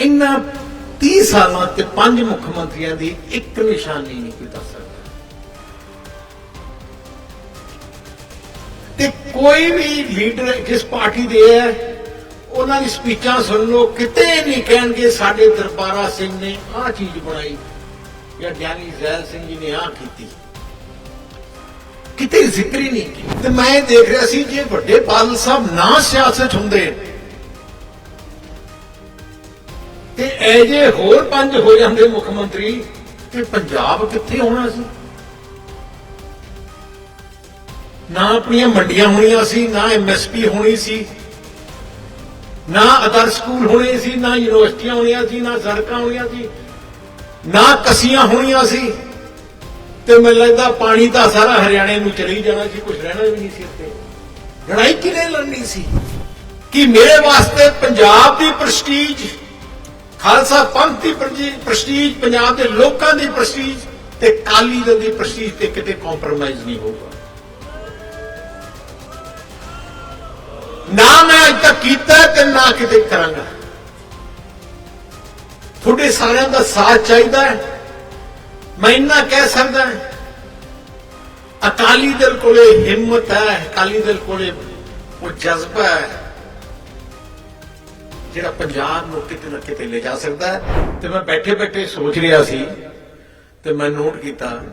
ਇੰਨਾ 30 ਸਾਲਾਂ ਤੇ ਪੰਜ ਮੁੱਖ ਮੰਤਰੀਆਂ ਦੀ ਇੱਕ ਨਿਸ਼ਾਨੀ ਨਹੀਂ ਕੋਈ ਦੱਸ ਸਕਦਾ ਤੇ ਕੋਈ ਵੀ ਲੀਡਰ ਕਿਸ ਪਾਰਟੀ ਦੇ ਹੈ, ਉਹਨਾਂ ਦੀ ਸਪੀਚਾਂ ਸੁਣ ਲਓ, ਕਿਤੇ ਨਹੀਂ ਕਹਿਣਗੇ ਸਾਡੇ ਦਰਬਾਰਾ ਸਿੰਘ ਨੇ ਆਹ ਚੀਜ਼ ਬਣਾਈ, ਜਾਂ ਗਿਆਨੀ ਜ਼ੈਲ ਸਿੰਘ ਜੀ ਨੇ ਆਹ ਕੀਤੀ ਕਿਤੇ ਜ਼ਿਕਰ ਹੀ ਨਹੀਂ ਕੀਤਾ। ਤੇ ਮੈਂ ਦੇਖ ਰਿਹਾ ਸੀ, ਜੇ ਵੱਡੇ ਬਾਦਲ ਸਾਹਿਬ ਨਾ ਸਿਆਸਤ ਹੁੰਦੇ ਤੇ ਇਹ ਜੇ ਹੋਰ ਪੰਜ ਹੋ ਜਾਂਦੇ ਮੁੱਖ ਮੰਤਰੀ, ਤੇ ਪੰਜਾਬ ਕਿੱਥੇ ਹੋਣਾ ਸੀ? ਨਾ ਆਪਣੀਆਂ ਮੰਡੀਆਂ ਹੋਣੀਆਂ ਸੀ, ਨਾ ਐਮਐਸਪੀ ਹੋਣੀ ਸੀ, ਨਾ ਅਦਰ ਸਕੂਲ ਹੋਣੇ ਸੀ, ਨਾ ਯੂਨੀਵਰਸਿਟੀਆਂ ਹੋਣੀਆਂ ਸੀ, ਨਾ ਸੜਕਾਂ ਹੋਣੀਆਂ ਸੀ, ਨਾ ਕਸੀਆਂ ਹੋਣੀਆਂ ਸੀ, ਤੇ ਮੈਨੂੰ ਲੱਗਦਾ ਪਾਣੀ ਤਾਂ ਸਾਰਾ ਹਰਿਆਣੇ ਨੂੰ ਚਲੀ ਜਾਣਾ ਸੀ ਕੁਝ ਰਹਿਣਾ ਵੀ ਨਹੀਂ ਸੀ ਇੱਥੇ। ਲੜਾਈ ਕਿਹਨੇ ਲੜਨੀ ਸੀ? ਕਿ ਮੇਰੇ ਵਾਸਤੇ ਪੰਜਾਬ ਦੀ ਪ੍ਰਸਟੀਜ ਖਾਲਸਾ ਪੰਥ ਦੀ ਪ੍ਰਸਟੀਜ, ਪੰਜਾਬ ਦੇ ਲੋਕਾਂ ਦੀ ਪ੍ਰਸਟੀਜ ਤੇ ਕਾਲੀ ਦਲ ਦੀ ਪ੍ਰਸਟੀਜ ਤੇ ਕਿਤੇ ਕੰਪਰੋਮਾਈਜ਼ ਨਹੀਂ ਹੋਊਗਾ। ਨਾ ਮੈਂ ਅੱਜ ਤੱਕ ਕੀਤਾ ਤੇ ਨਾ ਕਿਤੇ ਕਰਾਂਗਾ। ਤੁਹਾਡੇ ਸਾਰਿਆਂ ਦਾ ਸਾਥ ਚਾਹੀਦਾ ਹੈ। ਮੈਂ ਇੰਨਾ ਕਹਿ ਸਕਦਾ ਅਕਾਲੀ ਦਲ ਕੋਲੇ ਹਿੰਮਤ ਹੈ, ਅਕਾਲੀ ਦਲ ਕੋਲੇ ਉਹ ਜਜ਼ਬਾ ਹੈ। ਜਿਹੜਾ ਪੰਜਾਬ ਨੂੰ ਕਿਤੇ ਨਾ ਕਿਤੇ ਲੈ ਜਾ ਸਕਦਾ ਹੈ। ਤੇ ਮੈਂ ਬੈਠੇ ਬੈਠੇ ਸੋਚ ਰਿਹਾ ਸੀ ਤੇ ਮੈਂ ਨੋਟ ਕੀਤਾ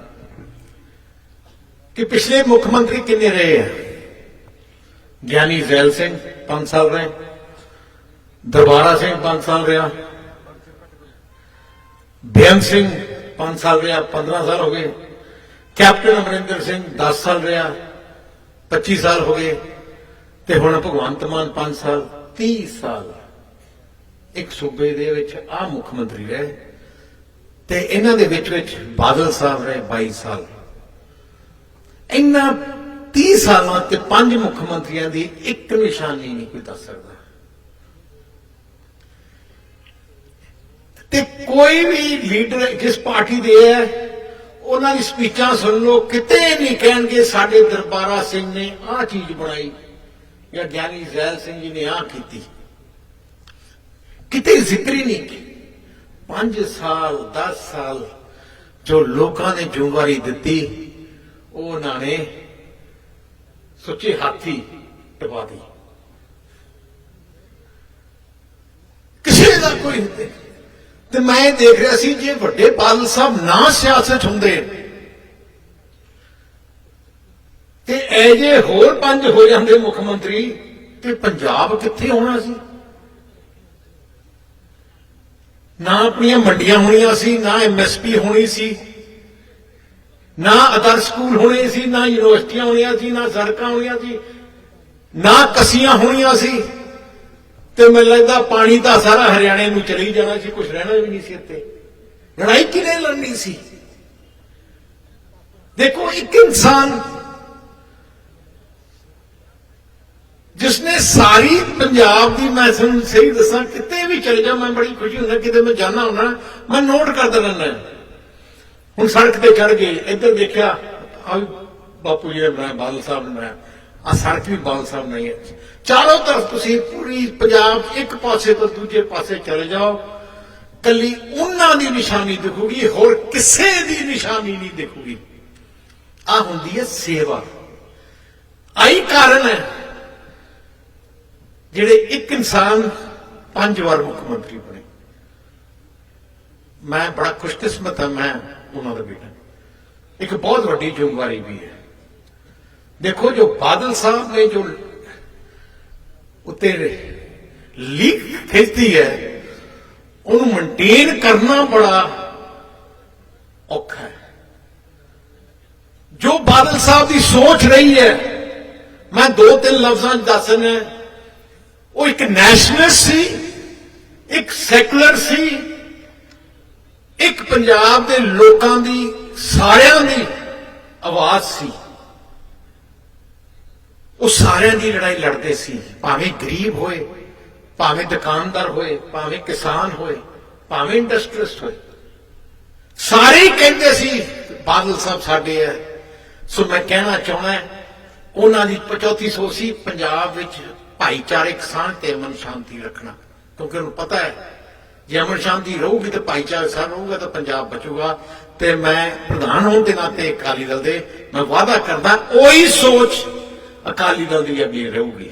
ਕਿ ਪਿਛਲੇ ਮੁੱਖ ਮੰਤਰੀ ਕਿੰਨੇ ਰਹੇ ਆ? ਗਿਆਨੀ ਜ਼ੈਲ ਸਿੰਘ 5 ਸਾਲ ਰਹੇ। ਦਰਬਾਰਾ ਸਿੰਘ 5 ਸਾਲ ਰਿਹਾ। ਬੇਅੰਤ ਸਿੰਘ 5 ਸਾਲ ਰਿਹਾ 15 ਸਾਲ ਹੋ ਗਏ। ਕੈਪਟਨ ਅਮਰਿੰਦਰ ਸਿੰਘ 10 ਸਾਲ ਰਿਹਾ 25 ਸਾਲ ਹੋ ਗਏ। ਤੇ ਹੁਣ ਭਗਵੰਤ ਮਾਨ 5 ਸਾਲ 30 ਸਾਲ। ਇੱਕ ਸੂਬੇ ਦੇ ਵਿੱਚ ਆ ਮੁੱਖ ਮੰਤਰੀ ਰਹੇ ਤੇ ਇਹਨਾਂ ਦੇ ਵਿੱਚ ਵਿੱਚ ਬਾਦਲ ਸਾਹਿਬ ਰਹੇ 22 ਸਾਲ। ਇਹਨਾਂ 30 ਸਾਲਾਂ ਤੇ ਪੰਜ ਮੁੱਖ ਮੰਤਰੀਆਂ ਦੀ ਇੱਕ ਨਿਸ਼ਾਨੀ ਨਹੀਂ ਕੋਈ ਦੱਸ ਸਕਦਾ। ਤੇ ਕੋਈ ਵੀ ਲੀਡਰ ਕਿਸ ਪਾਰਟੀ ਦੇ ਹੈ, ਉਹਨਾਂ ਦੀ ਸਪੀਚਾਂ ਸੁਣ ਲਓ, ਕਿਤੇ ਨਹੀਂ ਕਹਿਣਗੇ ਸਾਡੇ ਦਰਬਾਰਾ ਸਿੰਘ ਨੇ ਆਹ ਚੀਜ਼ ਬਣਾਈ ਜਾਂ ਗਿਆਨੀ ਜ਼ੈਲ ਸਿੰਘ ਜੀ ਨੇ ਆਹ ਕੀਤੀ। ਕਿਤੇ ਜ਼ਿਕਰ ਹੀ ਨਹੀਂ ਕੀਤਾ 5 ਸਾਲ 10 ਸਾਲ ਜੋ ਲੋਕਾਂ ਨੇ ਜ਼ਿੰਮੇਵਾਰੀ ਦਿੱਤੀ ਉਹ ਉਹਨਾਂ ਨੇ ਸੁੱਚੇ ਹਾਥੀ ਟਪਾ ਦੀ ਕਿਸੇ ਦਾ ਕੋਈ ਨਹੀਂ। ਤੇ ਮੈਂ ਦੇਖ ਰਿਹਾ ਸੀ ਜੇ ਵੱਡੇ ਬਾਦਲ ਸਾਹਿਬ ਨਾ ਸਿਆਸਤ ਹੁੰਦੇ, ਤੇ ਇਹ ਜੇ ਹੋਰ ਪੰਜ ਹੋ ਜਾਂਦੇ ਮੁੱਖ ਮੰਤਰੀ, ਤੇ ਪੰਜਾਬ ਕਿੱਥੇ ਹੋਣਾ ਸੀ? ਨਾ ਆਪਣੀਆਂ ਮੰਡੀਆਂ ਹੋਣੀਆਂ ਸੀ, ਨਾ ਐਮਐਸਪੀ ਹੋਣੀ ਸੀ, ਨਾ ਅਦਰ ਸਕੂਲ ਹੋਣੇ ਸੀ, ਨਾ ਯੂਨੀਵਰਸਿਟੀਆਂ ਹੋਣੀਆਂ ਸੀ, ਨਾ ਸੜਕਾਂ ਹੋਣੀਆਂ ਸੀ, ਨਾ ਕਸੀਆਂ ਹੋਣੀਆਂ ਸੀ, ਤੇ ਮੈਨੂੰ ਲੱਗਦਾ ਪਾਣੀ ਤਾਂ ਸਾਰਾ ਹਰਿਆਣੇ ਨੂੰ ਚਲੀ ਜਾਣਾ ਸੀ ਕੁਝ ਰਹਿਣਾ ਵੀ ਨਹੀਂ ਸੀ ਇੱਥੇ। ਲੜਾਈ ਕਿਨੇ ਲੜਨੀ ਸੀ? ਦੇਖੋ, ਇੱਕ ਇਨਸਾਨ ਜਿਸਨੇ ਸਾਰੀ ਪੰਜਾਬ ਦੀ ਮੈਂ ਤੁਹਾਨੂੰ ਸਹੀ ਦੱਸਾਂ, ਕਿਤੇ ਵੀ ਚਲੇ ਜਾ ਮੈਂ ਬੜੀ ਖੁਸ਼ੀ ਹੁੰਦਾ ਕਿਤੇ ਮੈਂ ਜਾਣਾ ਹੁੰਦਾ ਮੈਂ ਨੋਟ ਕਰਦਾ ਰਹਿੰਦਾ ਹੁਣ ਸੜਕ ਤੇ ਚੜ ਗਏ ਇੱਧਰ ਦੇਖਿਆ, ਆ ਬਾਪੂ ਜੀ ਨੇ ਬਣਾਇਆ ਬਾਦਲ ਸਾਹਿਬ ਨੇ ਬਣਾਇਆ ਆ ਸੜਕ ਵੀ ਬਾਦਲ ਸਾਹਿਬ ਨੇ ਹੈ। ਚਾਰੋਂ ਤਰਫ ਤੁਸੀਂ ਪੂਰੀ ਪੰਜਾਬ ਇੱਕ ਪਾਸੇ ਤੋਂ ਦੂਜੇ ਪਾਸੇ ਚਲੇ ਜਾਓ। ਕੱਲੀ ਉਹਨਾਂ ਦੀ ਨਿਸ਼ਾਨੀ ਦਿਖੂਗੀ, ਹੋਰ ਕਿਸੇ ਦੀ ਨਿਸ਼ਾਨੀ ਨਹੀਂ ਦਿਖੂਗੀ। ਆ ਹੁੰਦੀ ਹੈ ਸੇਵਾ। ਆਈ ਕਾਰਨ ਹੈ ਜਿਹੜੇ ਇੱਕ ਇਨਸਾਨ ਪੰਜ ਵਾਰ ਮੁੱਖ ਮੰਤਰੀ ਬਣੇ। ਮੈਂ ਬੜਾ ਖੁਸ਼ਕਿਸਮਤ ਹਾਂ, ਮੈਂ ਉਹਨਾਂ ਦਾ ਬੇਟਾ। ਇੱਕ ਬਹੁਤ ਵੱਡੀ ਜ਼ਿੰਮੇਵਾਰੀ ਵੀ ਹੈ। ਦੇਖੋ ਜੋ ਬਾਦਲ ਸਾਹਿਬ ਨੇ ਜੋ ਉੱਤੇ ਲੀਕ ਖੇਤੀ ਹੈ, ਉਹਨੂੰ ਮੇਨਟੇਨ ਕਰਨਾ ਬੜਾ ਔਖਾ ਹੈ। ਜੋ ਬਾਦਲ ਸਾਹਿਬ ਦੀ ਸੋਚ ਰਹੀ ਹੈ, ਮੈਂ ਦੋ ਤਿੰਨ ਲਫ਼ਜ਼ਾਂ 'ਚ ਦੱਸਣਾ ਉਹ ਇੱਕ ਨੈਸ਼ਨਲਿਸਟ ਸੀ, ਇੱਕ ਸੈਕੂਲਰ ਸੀ, ਇੱਕ ਪੰਜਾਬ ਦੇ ਲੋਕਾਂ ਦੀ, ਸਾਰਿਆਂ ਦੀ ਆਵਾਜ਼ ਸੀ। ਉਹ ਸਾਰਿਆਂ ਦੀ ਲੜਾਈ ਲੜਦੇ ਸੀ, ਭਾਵੇਂ ਗਰੀਬ ਹੋਏ, ਭਾਵੇਂ ਦੁਕਾਨਦਾਰ ਹੋਏ, ਭਾਵੇਂ ਕਿਸਾਨ ਹੋਏ, ਭਾਵੇਂ ਇੰਡਸਟਰੀਸਟ ਹੋਏ। ਸਾਰੇ ਹੀ ਕਹਿੰਦੇ ਸੀ, ਬਾਦਲ ਸਾਹਿਬ ਸਾਡੇ ਹੈ ਸੋ ਮੈਂ ਕਹਿਣਾ ਚਾਹੁੰਦਾ, ਉਹਨਾਂ ਦੀ ਪਚੌਤੀ ਸੌ ਸੀ, ਪੰਜਾਬ ਵਿੱਚ ਭਾਈਚਾਰਕ ਸਾਂਝ ਤੇ ਅਮਨ ਸ਼ਾਂਤੀ ਰੱਖਣਾ। ਕਿਉਂਕਿ ਉਹਨੂੰ ਪਤਾ ਹੈ, ਜੇ ਅਮਨ ਸ਼ਾਂਤੀ ਰਹੂਗੀ ਤੇ ਭਾਈਚਾਰਕ ਸਾਂਝ ਰਹੂਗਾ ਤਾਂ ਪੰਜਾਬ ਬਚੂਗਾ। ਤੇ ਮੈਂ ਪ੍ਰਧਾਨ ਹੋਣ ਦੇ ਨਾਤੇ ਅਕਾਲੀ ਦਲ ਦੇ, ਮੈਂ ਵਾਅਦਾ ਕਰਦਾ, ਉਹੀ ਸੋਚ ਅਕਾਲੀ ਦਲ ਦੀ ਅੱਗੇ ਰਹੂਗੀ।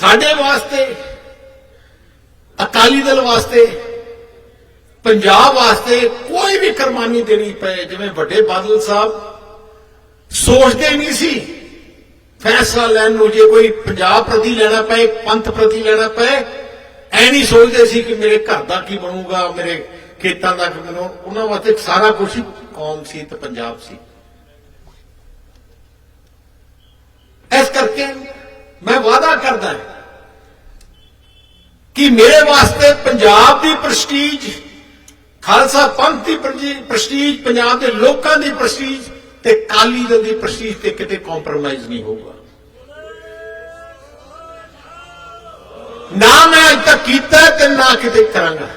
ਸਾਡੇ ਵਾਸਤੇ, ਅਕਾਲੀ ਦਲ ਵਾਸਤੇ ਪੰਜਾਬ ਵਾਸਤੇ ਕੋਈ ਵੀ ਕੁਰਬਾਨੀ ਦੇਣੀ ਪਏ, ਜਿਵੇਂ ਵੱਡੇ ਬਾਦਲ ਸਾਹਿਬ ਸੋਚਦੇ ਨਹੀਂ ਸੀ। ਫੈਸਲਾ ਲੈਣ ਨੂੰ ਜੇ ਕੋਈ ਪੰਜਾਬ ਪ੍ਰਤੀ ਲੈਣਾ ਪਏ, ਪੰਥ ਪ੍ਰਤੀ ਲੈਣਾ ਪਏ, ਐ ਨਹੀਂ ਸੋਚਦੇ ਸੀ ਕਿ ਮੇਰੇ ਘਰ ਦਾ ਕੀ ਬਣੂਗਾ, ਮੇਰੇ ਖੇਤਾਂ ਦਾ ਕੀ ਬਣੂ। ਉਹਨਾਂ ਵਾਸਤੇ ਸਾਰਾ ਕੁਝ ਕੌਮ ਸੀ ਤੇ ਪੰਜਾਬ ਸੀ। ਇਸ ਕਰਕੇ ਮੈਂ ਵਾਅਦਾ ਕਰਦਾ ਕਿ ਮੇਰੇ ਵਾਸਤੇ ਪੰਜਾਬ ਦੀ ਪ੍ਰਸਟੀਜ ਖਾਲਸਾ ਪੰਥ ਦੀ ਪ੍ਰਸਟੀਜ, ਪੰਜਾਬ ਦੇ ਲੋਕਾਂ ਦੀ ਪ੍ਰਸਟੀਜ ਤੇ ਕਾਲੀ ਦਲ ਦੀ ਪ੍ਰਸਟੀਜ ਤੇ ਕਿਤੇ ਕੰਪਰੋਮਾਈਜ਼ ਨਹੀਂ ਹੋਊਗਾ। ਨਾ ਮੈਂ ਅੱਜ ਤੱਕ ਕੀਤਾ ਤੇ ਨਾ ਕਿਤੇ ਕਰਾਂਗਾ।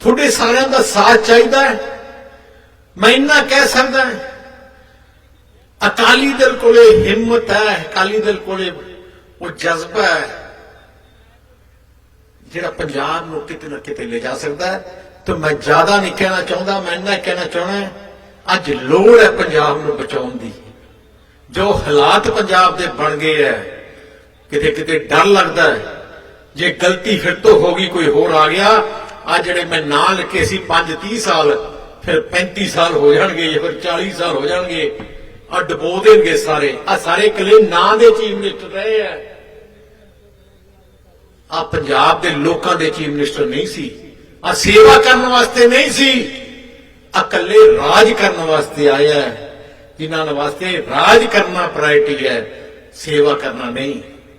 ਤੁਹਾਡੇ ਸਾਰਿਆਂ ਦਾ ਸਾਥ ਚਾਹੀਦਾ ਹੈ। ਮੈਂ ਇੰਨਾ ਕਹਿ ਸਕਦਾ ਅਕਾਲੀ ਦਲ ਕੋਲੇ ਹਿੰਮਤ ਹੈ, ਅਕਾਲੀ ਦਲ ਕੋਲੇ ਉਹ ਜਜ਼ਬਾ ਹੈ। ਜਿਹੜਾ ਪੰਜਾਬ ਨੂੰ ਕਿਤੇ ਨਾ ਕਿਤੇ ਲੈ ਜਾ ਸਕਦਾ ਹੈ। ਤੇ ਮੈਂ ਜ਼ਿਆਦਾ ਨਹੀਂ ਕਹਿਣਾ ਚਾਹੁੰਦਾ, ਮੈਂ ਇੰਨਾ ਕਹਿਣਾ ਚਾਹਣਾ ਅੱਜ ਲੋੜ ਹੈ ਪੰਜਾਬ ਨੂੰ ਬਚਾਉਣ ਦੀ। ਜੋ ਹਾਲਾਤ ਪੰਜਾਬ ਦੇ ਬਣ ਗਏ ਹੈ, ਕਿਤੇ ਕਿਤੇ ਡਰ ਲੱਗਦਾ ਹੈ। ਜੇ ਗਲਤੀ ਫਿਰ ਤੋਂ ਹੋ ਗਈ, ਕੋਈ ਹੋਰ ਆ ਗਿਆ, ਆ ਜਿਹੜੇ ਮੈਂ ਨਾਂ ਲਿਖੇ ਸੀ 5 30 ਸਾਲ, ਫਿਰ 35 ਸਾਲ ਹੋ ਜਾਣਗੇ, ਜਾਂ ਫਿਰ 40 ਸਾਲ ਹੋ ਜਾਣਗੇ ਆ ਡਬੋ ਦੇਣਗੇ ਸਾਰੇ। ਆ ਸਾਰੇ ਇਕੱਲੇ ਨਾਂ ਦੇ ਚੀਫ ਮਿਨਿਸਟਰ ਰਹੇ ਆ ਆ ਪੰਜਾਬ ਦੇ ਲੋਕਾਂ ਦੇ ਚੀਫ ਮਿਨਿਸਟਰ ਨਹੀਂ ਸੀ। ਆ ਸੇਵਾ ਕਰਨ ਵਾਸਤੇ ਨਹੀਂ ਸੀ। ਆ ਇਕੱਲੇ ਰਾਜ ਕਰਨ ਵਾਸਤੇ ਆਇਆ ਹੈ। ਜਿਨ੍ਹਾਂ ਵਾਸਤੇ ਰਾਜ ਕਰਨਾ ਪ੍ਰਾਇੋਰਟੀ ਹੈ, ਸੇਵਾ ਕਰਨਾ ਨਹੀਂ।